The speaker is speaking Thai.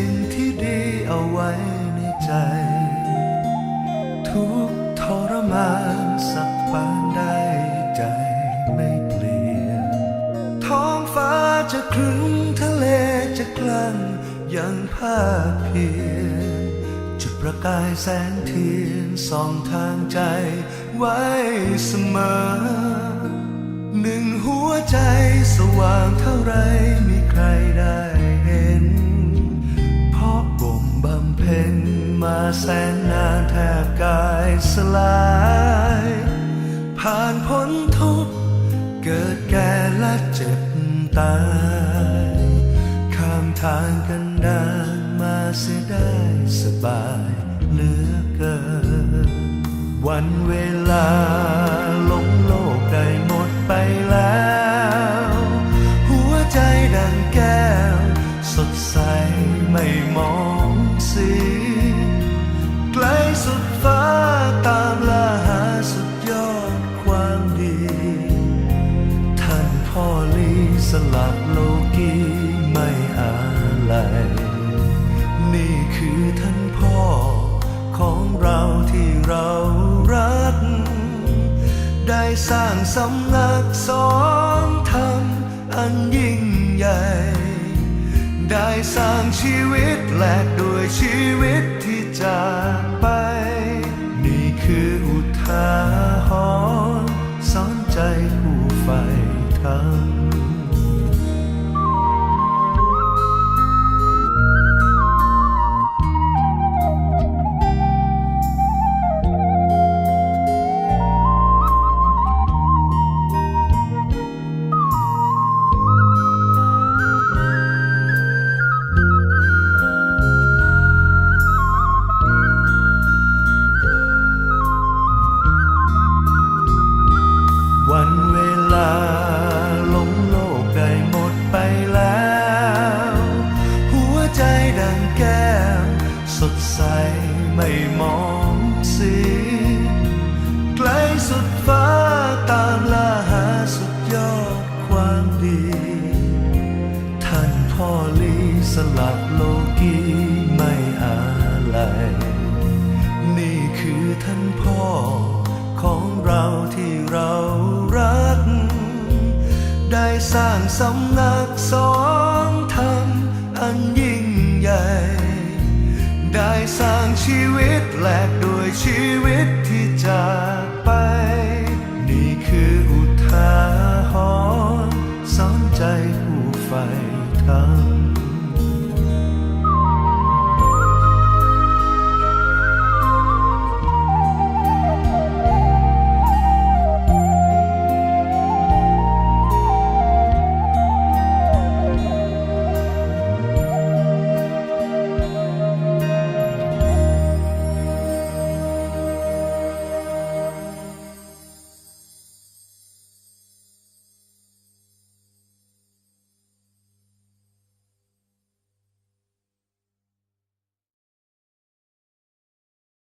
ิ่งที่ดีเอาไว้ในใจ ทุกทรมานสักปานใดใจไม่เปลี่ยน ท้องฟ้าจะครึ้มทะเลจะกลั่นยังภาคเพียรจุดประกายแสงเทียนส่องทางใจไว้เสมอ หนึ่งหัวใจสว่างเท่าไรมีใคร สลาย ผ่านพ้นทุกข์เกิดแก่และเจ็บตายข้ามทางกันดานมาเสียได้สบายเหลือเกิน วันเวลาลงโลกได้หมดไปแล้ว หัวใจดังแก้ว สดใสไม่มองสีไกลสุดฟ้า ได้สร้างสำนักสอนธรรมอันยิ่งใหญ่ ได้สร้างชีวิตแลกด้วยชีวิตที่จากไป นี่คืออุทาห ไม่มองสีไกลสุดฟ้าตามล่าหาสุดยอดความดี ท่านพ่อลีสลับโลกีไม่อาลัยนี่คือท่านพ่อของเราที่เรารัก ได้สร้างสำนักสอนธรรมอันยิ่งใหญ่ ได้สร้างชีวิตแลกด้วยชีวิตที่จากไป